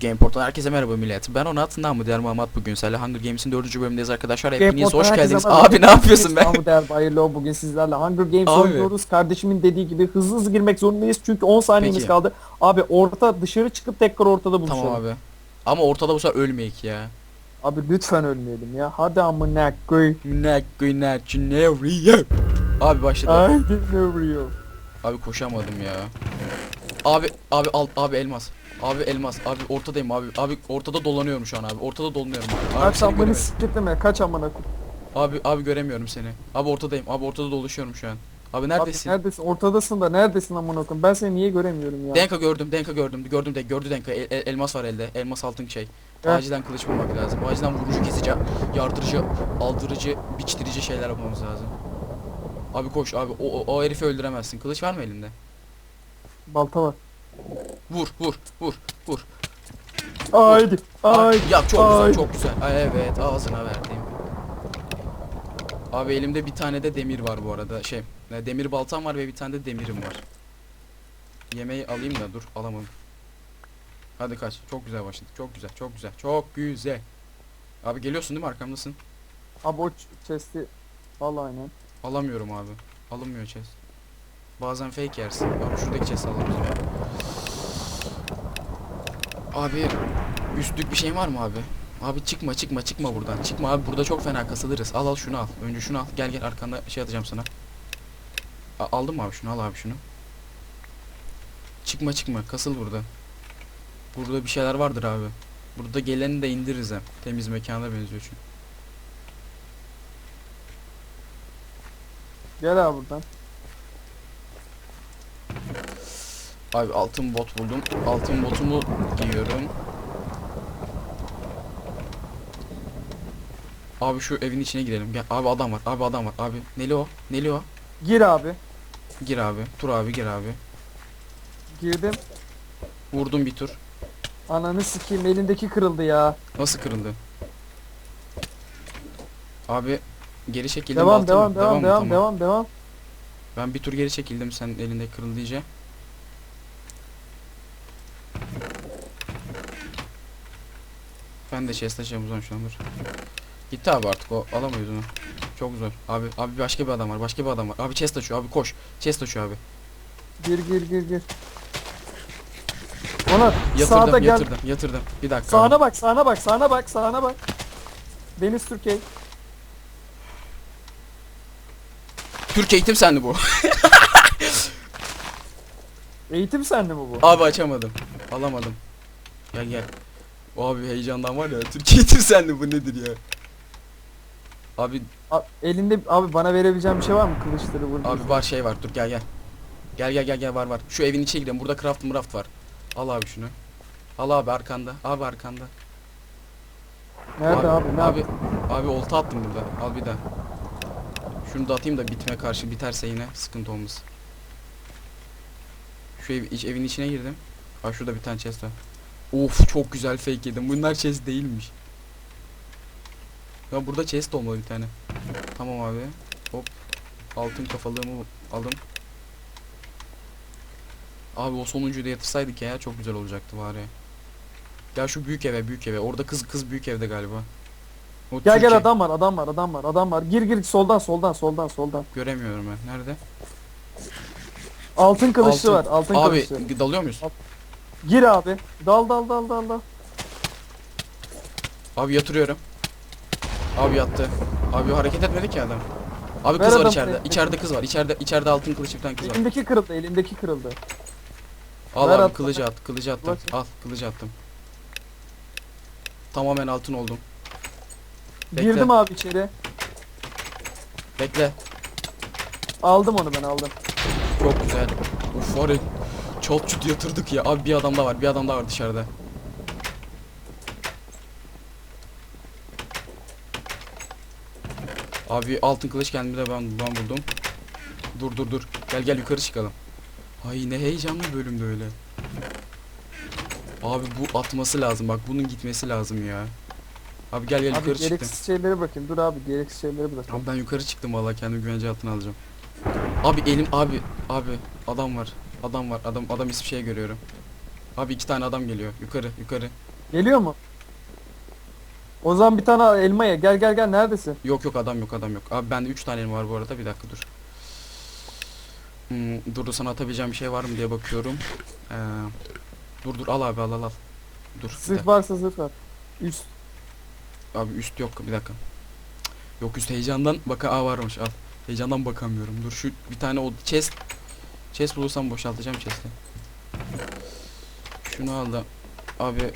Gameport'tan herkese merhaba millet. Ben Onat, namı diğer Muhammed bugün sizlerle Hunger Games'in 4. bölümündeyiz arkadaşlar. Hepiniz hoş geldiniz. Abi ne yapıyorsun be? Mahmut Er Bayırlı bugün sizlerle Hunger Games Abi. oynuyoruz. Kardeşimin dediği gibi hızlı hızlı girmek zorundayız çünkü 10 saniyemiz Peki. kaldı. Abi orta dışarı çıkıp tekrar ortada buluşalım. Tamam abi. Ama ortada bu sefer ölmeyek ya. Abi lütfen ölmeyelim ya. Hadi amına koy. Ne güne nereye? Abi başladı. Ay. Abi koşamadım ya. Abi abi al abi elmas. Abi elmas. Abi ortadayım abi. Abi ortada dolanıyorum şu an abi. Ortada dolanıyorum abi. Abi Kaç seni amına göremedim. kaç amına koy. Abi abi göremiyorum seni. Abi ortadayım. Abi ortada dolaşıyorum şu an. Abi Abi neredesin? neredesin? Ortadasın da neredesin amına koyayım? Ben seni niye göremiyorum ya? Denka gördüm, Denka gördüm, gördüm de gördü Denka. El- el- elmas var elde, elmas altın şey. Heh. Acilen kılıç bulmak lazım. Acilen vurucu, kesici, yardırıcı, aldırıcı, biçtirici şeyler yapmamız lazım. Abi koş abi, o, o, o herifi öldüremezsin. Kılıç var mı elinde? Balta var. Vur, vur, vur, vur. Haydi. Haydi. Ya çok güzel, çok güzel. Ay, evet, ağzına verdim. Abi elimde bir tane de demir var bu arada. Şey, e, demir baltam var ve bir tane de demirim var. Yemeği alayım da dur, alamadım. Hadi kaç. Çok güzel başladık. Çok güzel, çok güzel. Çok güzel. Abi geliyorsun değil mi arkamdasın? Abi o chest'i al aynen. Alamıyorum abi. Alınmıyor chest. Bazen fake yersin. Abi şuradaki chest alalım. Abi üstlük bir şey var mı abi? Abi çıkma çıkma çıkma buradan. Çıkma abi burada çok fena kasılırız. Al al şunu al. Önce şunu al. Gel gel arkanda şey atacağım sana. A- aldın mı abi şunu al abi şunu. Çıkma çıkma kasıl burada. Burada bir şeyler vardır abi. Burada geleni de indiririz hem. Temiz mekana benziyor çünkü. Gel abi buradan. Abi altın bot buldum. Altın botumu giyiyorum. Abi şu evin içine girelim. Gel. Abi adam var. Abi adam var. Abi neli o? Neli o? Gir abi. Gir abi. Tur abi gir abi. Girdim. Vurdum bir tur. Ananı sikeyim elindeki kırıldı ya. Nasıl kırıldı? Abi geri çekildim. Devam devam devam mı? devam Tamam. devam devam. Ben bir tur geri çekildim sen elinde kırıldı iyice. Ben de chest açacağım o zaman şu an dur. Gitti abi artık o alamıyoruz onu. Çok zor. Abi abi başka bir adam var. Başka bir adam var. Abi chest açıyor abi koş. Chest açıyor abi. Gir gir gir gir. Ona Yatırdım sağda gel. yatırdım yatırdım. Bir dakika. Sağına abi. bak sağına bak sağına bak sağına bak. Deniz Türkiye. Türk eğitim sende bu. Eğitim sende mi bu? abi açamadım. Alamadım. Gel gel. Abi heyecandan var ya. Türk eğitim sende bu nedir ya? Abi A- elinde abi bana verebileceğin bir şey var mı? Kılıçları vur. Abi var şey var dur gel gel. Gel gel gel gel var var. Şu evin içine gidelim. Burada craft mraft var. Al abi şunu. Al abi arkanda. Abi arkanda. Nerede abi? Abi, abi? abi olta attım burada. Al bir daha. Şunu da atayım da bitime karşı biterse yine sıkıntı olmaz. Şu ev, iç, evin içine girdim. Ha şurada bir tane chest var. Of çok güzel fake yedim. Bunlar chest değilmiş. Ya burada chest olmalı bir tane. Tamam abi. Hop. Altın kafalığımı aldım. Abi o sonuncuyu da yatırsaydık ya çok güzel olacaktı ya. Ya şu büyük eve büyük eve. Orada kız kız büyük evde galiba. O Gel Türkiye- gel adam var adam var adam var adam var. Gir gir soldan soldan soldan soldan. Göremiyorum ben. Nerede? Altın kılıçlı Altın. var altın Abi kılıçlı. dalıyor muyuz? Gir abi. Dal dal dal dal dal. Abi yatırıyorum. Abi yattı. Abi hareket etmedi ki adam. Abi Ver kız var adam içeride. teknik. İçeride kız var. İçeride içeride altın kılıç bir tane kız var. Elimdeki kırıldı elimdeki kırıldı. Al Ver abi at- kılıcı at. Kılıcı attım. Bak. Al kılıcı attım. Tamamen altın oldum. Bekle. Girdim abi içeri. Bekle. Aldım onu ben aldım. Çok güzel. Uf var ya. Çut yatırdık ya. Abi bir adam daha var. Bir adam daha var dışarıda. Abi altın kılıç kendime de ben, ben buldum. Dur dur dur. Gel gel yukarı çıkalım. Ay ne heyecanlı bölüm böyle. Abi bu atması lazım. Bak bunun gitmesi lazım ya. Abi gel gel Abi yukarı çıktım. gereksiz şeyleri bırakayım. Dur abi gereksiz şeyleri bırak. Abi ben yukarı çıktım vallahi kendimi güvence altına alacağım. Abi elim abi abi adam var. Adam var. Adam adam hiçbir şey görüyorum. Abi iki tane adam geliyor. Yukarı yukarı. Geliyor mu? O zaman bir tane elma ye. Gel gel gel neredesin? Yok yok adam yok adam yok. Abi bende 3 tane elim var bu arada. Bir dakika dur. Hmm, dur dur sana atabileceğim bir şey var mı diye bakıyorum. Ee, dur dur al abi al al al. Dur. Zırh varsa zırh var. Üst. Abi üst yok bir dakika. Yok üst heyecandan baka aa varmış al. Heyecandan bakamıyorum. Dur şu bir tane o chest chest bulursam boşaltacağım chest'i. Şunu al da abi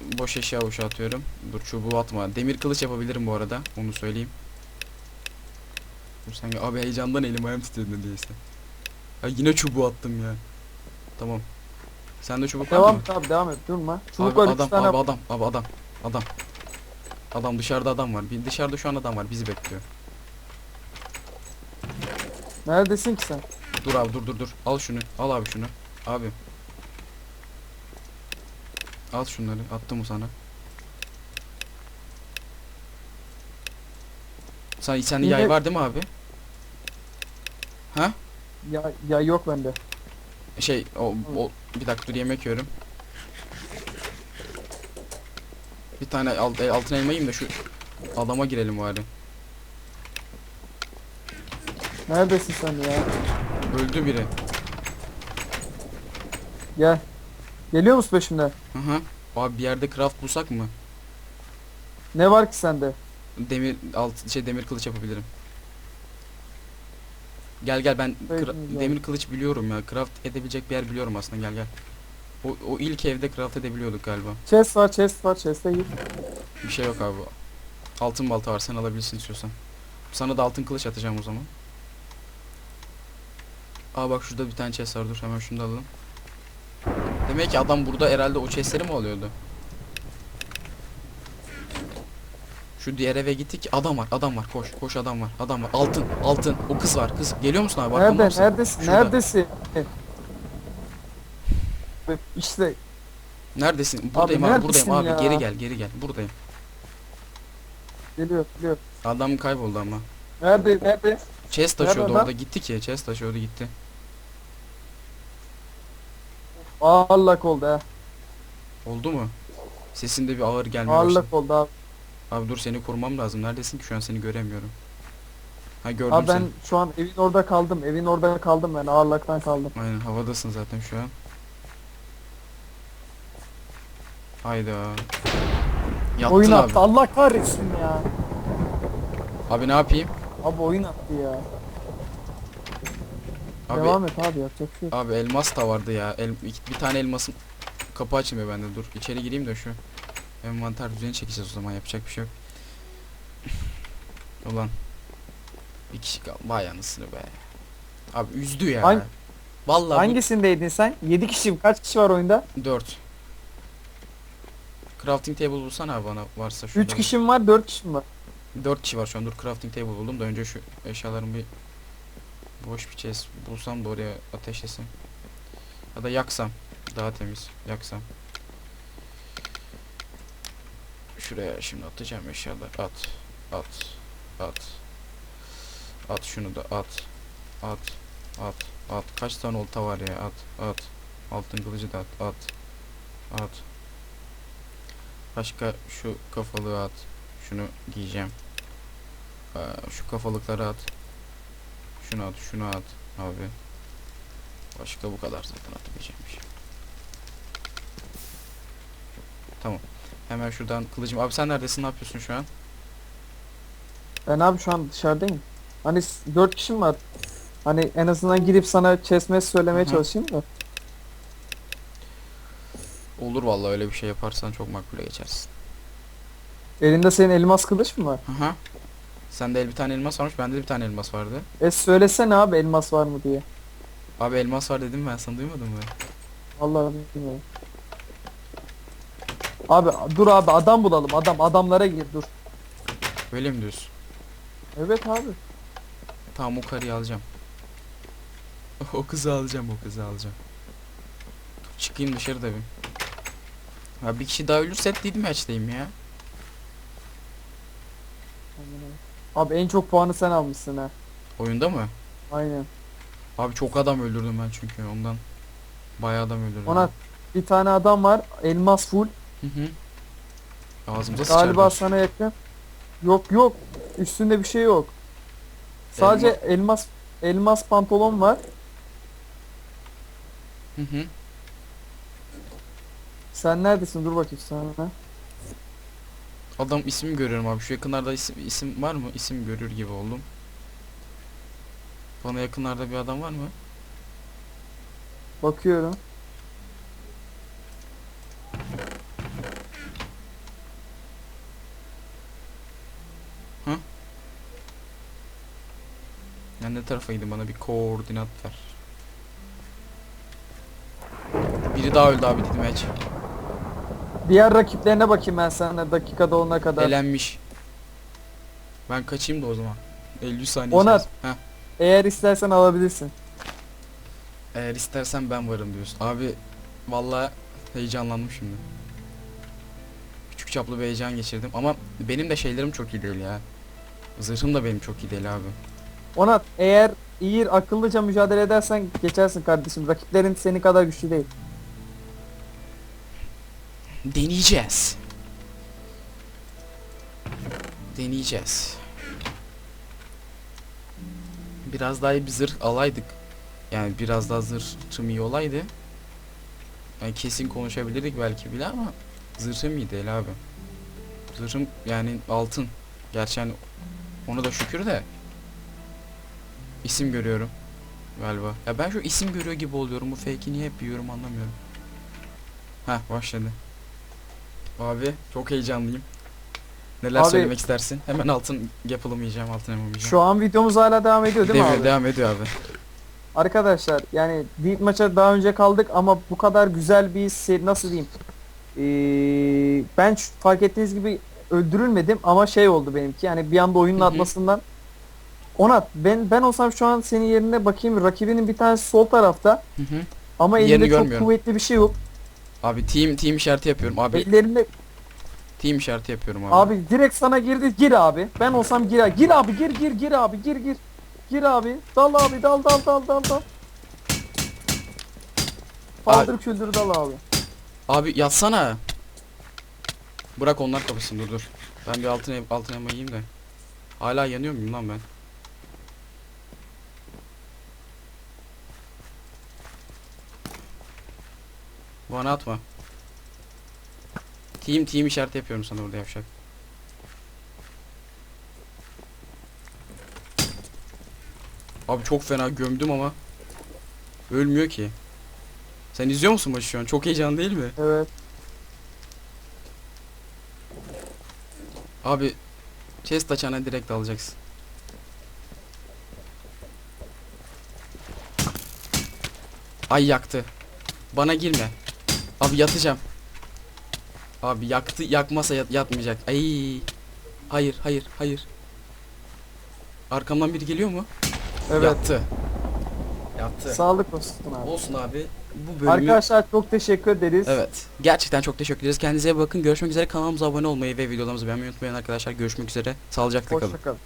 boş eşya boşaltıyorum. Dur çubuğu atma. Demir kılıç yapabilirim bu arada. Onu söyleyeyim. Dur gel- abi heyecandan elim ayağım titredi neredeyse. Ya yine çubuğu attım ya. Tamam. Sen de çubuk var Devam mı? et abi devam et. Durma. Çubuk Abi var 3 adam, tane. abi adam, abi adam, adam. Adam dışarıda adam var. Bir dışarıda şu an adam var. Bizi bekliyor. Neredesin ki sen? Dur abi dur dur dur. Al şunu. Al abi şunu. Abi. Al şunları. Attım mı sana? Sen sende Yine- yay var değil mi abi? Ha? Ya, ya yok bende. Şey o, o bir dakika dur yemek yiyorum. Bir tane alt, e, altın elma yiyeyim de şu adama girelim bari. Neredesin sen ya? Öldü biri. Gel. Geliyor musun peşimden? Hı hı. Abi bir yerde craft bulsak mı? Ne var ki sende? Demir alt şey demir kılıç yapabilirim. Gel gel ben Peki, kra- demir kılıç biliyorum ya. Craft edebilecek bir yer biliyorum aslında. Gel gel. O, o ilk evde craft edebiliyorduk galiba. Chest var chest var chest'e gir. Bir şey yok abi. Altın balta var sen alabilirsin istiyorsan. Sana da altın kılıç atacağım o zaman. Aa bak şurada bir tane chest var dur hemen şunu da alalım. Demek ki adam burada herhalde o chestleri mi alıyordu? Şu diğer eve gittik adam var adam var koş koş adam var adam var altın altın o kız var kız geliyor musun abi Nerede? mısın? Neredesin? Şurada. Neredesin? İşte Neredesin? Buradayım abi, buradayım neredesin abi ya? geri gel geri gel buradayım. geliyor geliyor. Adam kayboldu ama. Nerede? Nerede? Chest Nerede taşıyordu adam? orada gitti ki chest taşıyordu gitti. Ağırlık oldu ha. Oldu mu? Sesinde bir ağır gelmeye başladı. Ağırlık oldu abi. Abi dur seni korumam lazım. Neredesin ki şu an seni göremiyorum. Ha gördüm Abi ben seni. şu an evin orada kaldım. Evin orada kaldım ben. Ağırlıktan kaldım. Aynen havadasın zaten şu an. Hayda. Yattın oyun abi. attı. Allah kahretsin ya. Abi ne yapayım? Abi oyun attı ya. Abi Devam et abi yapacak bir şey yok. abi elmas da vardı ya. El, iki- bir tane elmasın kapı açmıyor bende. Dur içeri gireyim de şu envanter düzeni çekeceğiz o zaman yapacak bir şey yok. Ulan bir kişi kaldı. Vay anasını be. Abi üzdü ya. Hangi- Vallahi bu- Hangisindeydin sen? 7 kişi kaç kişi var oyunda? 4. Crafting table bulsana abi bana varsa şurada. 3 kişi mi var 4 kişi mi var? 4 kişi var şu an. Dur crafting table buldum da önce şu eşyalarımı bir boş bir chest bulsam da oraya ateşlesem. Ya da yaksam daha temiz. Yaksam. Şuraya şimdi atacağım eşyalar. At. At. At. At şunu da at. At. At. At. Kaç tane olta var ya? At. At. Altın kılıcı da at. At. At. Başka şu kafalığı at. Şunu giyeceğim. Şu kafalıkları at. Şunu at, şunu at abi. Başka bu kadar zaten atabileceğim bir şey. Tamam. Hemen şuradan kılıcım. Abi sen neredesin? Ne yapıyorsun şu an? Ben abi şu an dışarıdayım. Hani 4 kişi mi var? Hani en azından girip sana chest söylemeye Hı hı. çalışayım da. Olur vallahi öyle bir şey yaparsan çok makbule geçersin. Elinde senin elmas kılıç mı var? Aha. Sende el bir tane elmas varmış. Bende de bir tane elmas vardı. E söylesene abi elmas var mı diye. Abi elmas var dedim ben sana duymadın mı? Vallahi bilmiyorum. Abi dur abi adam bulalım adam adamlara gir dur. Öyle mi diyorsun? Evet abi. Tamam o karıyı alacağım. o kızı alacağım o kızı alacağım. Çıkayım dışarı da bir. Ha bir kişi daha ölürse dedim maçtayım ya. Abi en çok puanı sen almışsın ha. Oyunda mı? Aynen. Abi çok adam öldürdüm ben çünkü ondan. Bayağı adam öldürdüm. Ona bir tane adam var. Elmas full. Hı hı. Ağzımıza Galiba sıçarlar. sana yakın. Yok yok. Üstünde bir şey yok. Sadece elmas elmas pantolon var. Hı hı. Sen neredesin? Dur bakayım sana. Adam ismi görüyorum abi. Şu yakınlarda isim, isim var mı? İsim görür gibi oldum. Bana yakınlarda bir adam var mı? Bakıyorum. Yani ne tarafa gidin bana bir koordinat ver. Biri daha öldü abi dedim hiç. Diğer rakiplerine bakayım ben sana dakikada olana kadar. Elenmiş. Ben kaçayım da o zaman. 50 saniye Onat. içerisinde. Heh. Eğer istersen alabilirsin. Eğer istersen ben varım diyorsun. Abi vallahi heyecanlandım şimdi. Küçük çaplı bir heyecan geçirdim ama benim de şeylerim çok iyi değil ya. Zırhım da benim çok iyi değil abi. Onat eğer iyi akıllıca mücadele edersen geçersin kardeşim. Rakiplerin senin kadar güçlü değil. Deneyeceğiz. Deneyeceğiz. Biraz daha bir zırh alaydık. Yani biraz daha zırhım iyi olaydı. Yani kesin konuşabilirdik belki bile ama zırhım iyi değil abi. Zırhım yani altın. Gerçi hani onu da şükür de isim görüyorum galiba. Ya ben şu isim görüyor gibi oluyorum. Bu fake'i niye hep yiyorum anlamıyorum. Heh başladı. Abi çok heyecanlıyım. Neler Abi- söylemek istersin? Hemen altın yapılımı yiyeceğim, altın yiyeceğim. Şu an videomuz hala devam ediyor değil mi abi? Devam ediyor abi. Arkadaşlar yani Deep maça daha önce kaldık ama bu kadar güzel bir seri nasıl diyeyim? Ee, ben şu- fark ettiğiniz gibi öldürülmedim ama şey oldu benimki yani bir anda oyunun Hı hı. atmasından. Onat ben ben olsam şu an senin yerine bakayım rakibinin bir tanesi sol tarafta Hı hı. ama Yerini elinde çok görmüyorum. kuvvetli bir şey yok. Abi team team işareti yapıyorum abi. Ellerinde Team işareti yapıyorum abi. abi direkt sana girdi gir abi. Ben olsam gir gir abi gir gir gir abi gir gir. Gir abi. Dal abi dal dal dal dal dal. Paldır küldür dal abi. Abi yatsana. Bırak onlar kapısın dur dur. Ben bir altın altın yiyeyim de. Hala yanıyor muyum lan ben? Bana atma. Team team işareti yapıyorum sana burada yavşak. Abi çok fena gömdüm ama ölmüyor ki. Sen izliyor musun maçı şu an? Çok heyecanlı değil mi? Evet. Abi chest açana direkt alacaksın. Ay yaktı. Bana girme. Abi yatacağım. Abi yaktı yakmasa yat- yatmayacak. Ay. Hayır hayır hayır. Arkamdan biri geliyor mu? Evet. Yattı. Yattı. Sağlık olsun abi. Olsun abi. Bu bölümü Arkadaşlar çok teşekkür ederiz. Evet. Gerçekten çok teşekkür ederiz. Kendinize bakın. Görüşmek üzere. Kanalımıza abone olmayı ve videolarımızı beğenmeyi unutmayın arkadaşlar. Görüşmek üzere. Sağlıcakla kalın. Hoşçakalın.